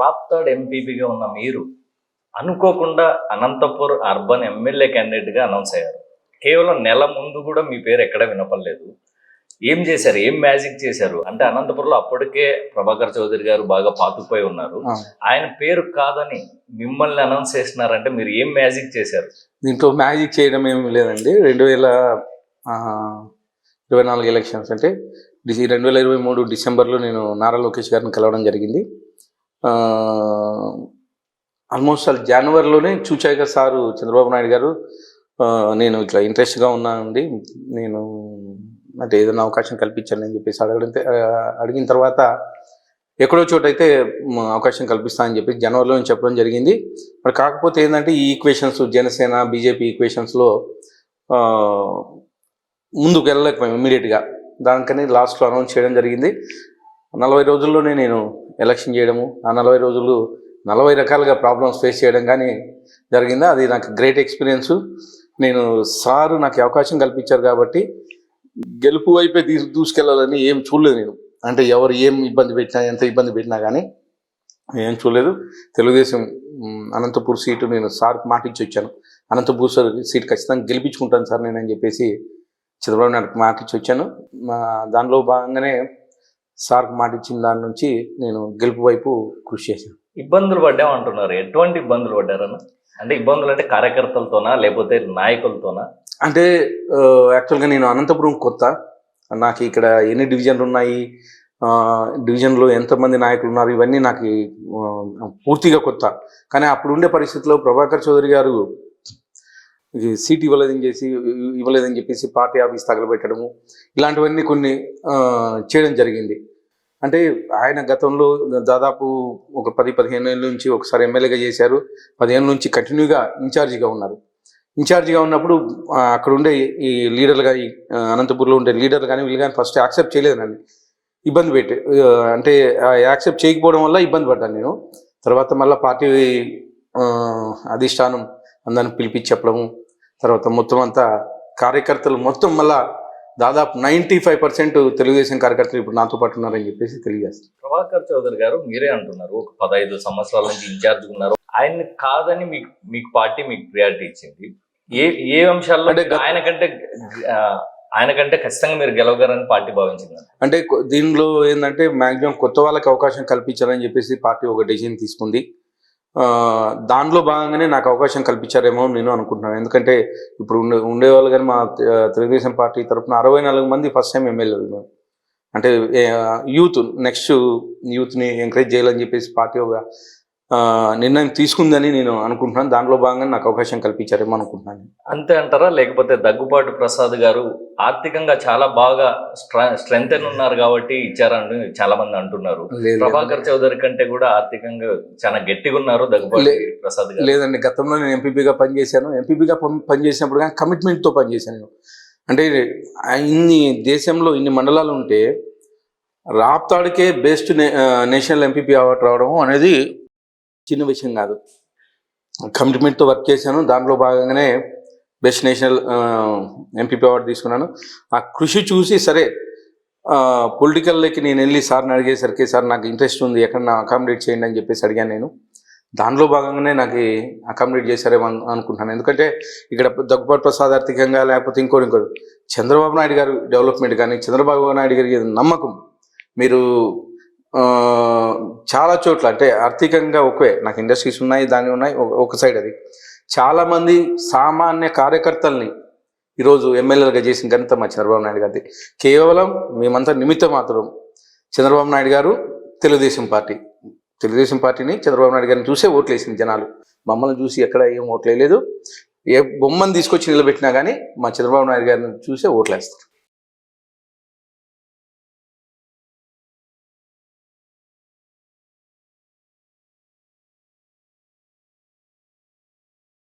రాప్తాడ్ ఎంపీపీగా ఉన్న మీరు అనుకోకుండా అనంతపూర్ అర్బన్ ఎమ్మెల్యే క్యాండిడేట్గా అనౌన్స్ అయ్యారు. కేవలం నెల ముందు కూడా మీ పేరు ఎక్కడ వినపడలేదు. ఏం చేశారు? ఏం మ్యాజిక్ చేశారు? అంటే అనంతపురంలో అప్పటికే ప్రభాకర్ చౌదరి గారు బాగా పాతుకుపోయి ఉన్నారు. ఆయన పేరు కాదని మిమ్మల్ని అనౌన్స్ చేసినారంటే మీరు ఏం మ్యాజిక్ చేశారు? దీంట్లో మ్యాజిక్ చేయడం ఏమి లేదండి. రెండు వేల ఇరవై నాలుగు ఎలక్షన్స్ అంటే రెండు వేల ఇరవై మూడు డిసెంబర్లో నేను నారా లోకేష్ గారిని కలవడం జరిగింది. ఆల్మోస్ట్ అసలు జనవరిలోనే చూచాక సారు చంద్రబాబు నాయుడు గారు. నేను ఇట్లా ఇంట్రెస్ట్గా ఉన్నానండి. నేను అంటే ఏదైనా అవకాశం కల్పించండి అని చెప్పేసి అడగడం అడిగిన తర్వాత ఎక్కడో చోట అయితే అవకాశం కల్పిస్తా అని చెప్పి జనవరిలో చెప్పడం జరిగింది. మరి కాకపోతే ఏంటంటే ఈ ఈక్వేషన్స్ జనసేన బీజేపీ ఈక్వేషన్స్లో ముందుకు వెళ్ళలేకపోయాం ఇమీడియట్గా దానికని లాస్ట్లో అనౌన్స్ చేయడం జరిగింది. నలభై రోజుల్లోనే నేను ఎలక్షన్ చేయడము ఆ నలభై రోజులు నలభై రకాలుగా ప్రాబ్లమ్స్ ఫేస్ చేయడం కానీ జరిగింది? అది నాకు గ్రేట్ ఎక్స్పీరియన్స్. నేను సారు నాకు అవకాశం కల్పించారు కాబట్టి గెలుపు వైపే తీ దూసుకెళ్ళాలని ఏం చూడలేదు నేను. అంటే ఎవరు ఏం ఇబ్బంది పెట్టినా ఎంత ఇబ్బంది పెట్టినా కానీ ఏం చూడలేదు. తెలుగుదేశం అనంతపూర్ సీటు నేను సార్కి మాట ఇచ్చి వచ్చాను. అనంతపూర్ సార్ సీట్ ఖచ్చితంగా గెలిపించుకుంటాను సార్ నేను అని చెప్పేసి చంద్రబాబు నాయుడుకి మాట ఇచ్చి వచ్చాను దానిలో భాగంగానే సార్కి మాట ఇచ్చిన దాని నుంచి నేను గెలుపు వైపు కృషి చేశాను. ఇబ్బందులు పడ్డామంటున్నారు. ఎటువంటి ఇబ్బందులు పడ్డారన్న? అంటే ఇబ్బందులు అంటే కార్యకర్తలతోనా లేకపోతే నాయకులతోనా? అంటే యాక్చువల్గా నేను అనంతపురం కొత్త. నాకు ఇక్కడ ఎన్ని డివిజన్లు ఉన్నాయి? డివిజన్లో ఎంతమంది నాయకులు ఉన్నారు? ఇవన్నీ నాకు పూర్తిగా కొత్త. కానీ అప్పుడు ఉండే పరిస్థితిలో ప్రభాకర్ చౌదరి గారు సీట్ ఇవ్వలేదని చేసి ఇవ్వలేదని చెప్పేసి పార్టీ ఆఫీస్ తగలబెట్టడము ఇలాంటివన్నీ కొన్ని చేయడం జరిగింది. అంటే ఆయన గతంలో దాదాపు ఒక పది పదిహేను ఏళ్ళ నుంచి ఒకసారి ఎమ్మెల్యేగా చేశారు. పదిహేను నుంచి కంటిన్యూగా ఇన్ఛార్జిగా ఉన్నారు. ఇన్ఛార్జిగా ఉన్నప్పుడు అక్కడ ఉండే ఈ లీడర్లు కానీ అనంతపూర్లో ఉండే లీడర్లు కానీ వీళ్ళు కానీ ఫస్ట్ యాక్సెప్ట్ చేయలేదు నన్ను ఇబ్బంది పెట్టి ఆ, అంటే యాక్సెప్ట్ చేయకపోవడం వల్ల ఇబ్బంది పడ్డాను నేను. తర్వాత మళ్ళీ పార్టీ అధిష్టానం అందరిని పిలిపించి చెప్పడము తర్వాత మొత్తం అంతా కార్యకర్తలు మొత్తం మళ్ళా దాదాపు నైంటీ ఫైవ్ పర్సెంట్ తెలుగుదేశం కార్యకర్తలు ఇప్పుడు నాతో పాటు ఉన్నారని చెప్పేసి తెలియజేస్తారు. ప్రభాకర్ చౌదరి గారు మీరే అంటున్నారు ఒక పదహైదు సంవత్సరాల నుంచి ఇన్ఛార్జ్ ఉన్నారు. ఆయన్ని కాదని మీకు మీకు పార్టీ మీకు ప్రియారిటీ ఇచ్చింది. ఏ ఏ అంశాల్లో ఆయన కంటే ఆయన కంటే ఖచ్చితంగా మీరు గెలవగారని పార్టీ భావించింది? అంటే దీనిలో ఏంటంటే మాక్సిమం కొత్త వాళ్ళకి అవకాశం కల్పించాలని చెప్పేసి పార్టీ ఒక డెసిషన్ తీసుకుంది. దానిలో భాగంగానే నాకు అవకాశం కల్పించారేమో నేను అనుకుంటున్నాను. ఎందుకంటే ఇప్పుడు ఉండే ఉండేవాళ్ళు కానీ మా తెలుగుదేశం పార్టీ తరఫున అరవై నాలుగు మంది ఫస్ట్ టైం ఎమ్మెల్యేలు మేము. అంటే యూత్ నెక్స్ట్ యూత్ని ఎంకరేజ్ చేయాలని చెప్పేసి పార్టీ ఒక నిర్ణయం తీసుకుందని నేను అనుకుంటున్నాను. దానిలో భాగంగా నాకు అవకాశం కల్పించారేమో అనుకుంటున్నాను అంతే అంటారా? లేకపోతే దగ్గుబాటు ప్రసాద్ గారు ఆర్థికంగా చాలా బాగా స్ట్రెంగ్ ఉన్నారు కాబట్టి ఇచ్చారని చాలా మంది అంటున్నారు ప్రభాకర్ చౌదరి కంటే కూడా ఆర్థికంగా చాలా గట్టిగా ఉన్నారు దగ్గుబాటి ప్రసాద్ గారు. లేదండి గతంలో నేను ఎంపీపీగా పనిచేశాను. ఎంపీపీగా పనిచేసినప్పుడు కానీ కమిట్మెంట్తో పనిచేశాను నేను. అంటే ఇన్ని దేశంలో ఇన్ని మండలాలు ఉంటే రాప్తాడికే బెస్ట్ నేషనల్ ఎంపీపీ అవార్డు రావడం అనేది చిన్న విషయం కాదు. కమిట్మెంట్తో వర్క్ చేశాను. దాంట్లో భాగంగానే బెస్ట్ నేషనల్ ఎంపీపీ అవార్డు తీసుకున్నాను. ఆ కృషి చూసి సరే పొలిటికల్లోకి నేను వెళ్ళి సార్ని అడిగేసరికి సార్ నాకు ఇంట్రెస్ట్ ఉంది. ఎక్కడ అకామిడేట్ చేయండి అని చెప్పేసి అడిగాను నేను. దానిలో భాగంగానే నాకు అకామిడేట్ చేశారేమో అనుకుంటున్నాను. ఎందుకంటే ఇక్కడ దగ్గుబాటు ప్రసాద్ ఆర్థికంగా లేకపోతే ఇంకోటి ఇంకోటి. చంద్రబాబు నాయుడు గారు డెవలప్మెంట్ కానీ చంద్రబాబు నాయుడు గారి నమ్మకం. మీరు చాలా చోట్ల అంటే ఆర్థికంగా ఒకే నాకు ఇండస్ట్రీస్ ఉన్నాయి దాని ఉన్నాయి ఒక- సైడ్ అది. చాలామంది సామాన్య కార్యకర్తల్ని ఈరోజు ఎమ్మెల్యేలుగా చేసిన ఘనత మా చంద్రబాబు నాయుడు గారిది. కేవలం మేమంతా నిమిత్త మాత్రం చంద్రబాబు నాయుడు గారు తెలుగుదేశం పార్టీ. తెలుగుదేశం పార్టీని చంద్రబాబు నాయుడు గారిని చూసే ఓట్లు వేసింది జనాలు. మమ్మల్ని చూసి ఎక్కడ ఏం ఓట్లు వేయలేదు ఏ బొమ్మను తీసుకొచ్చి నిలబెట్టినా కానీ మా చంద్రబాబు నాయుడు గారిని చూసే ఓట్లు వేస్తారు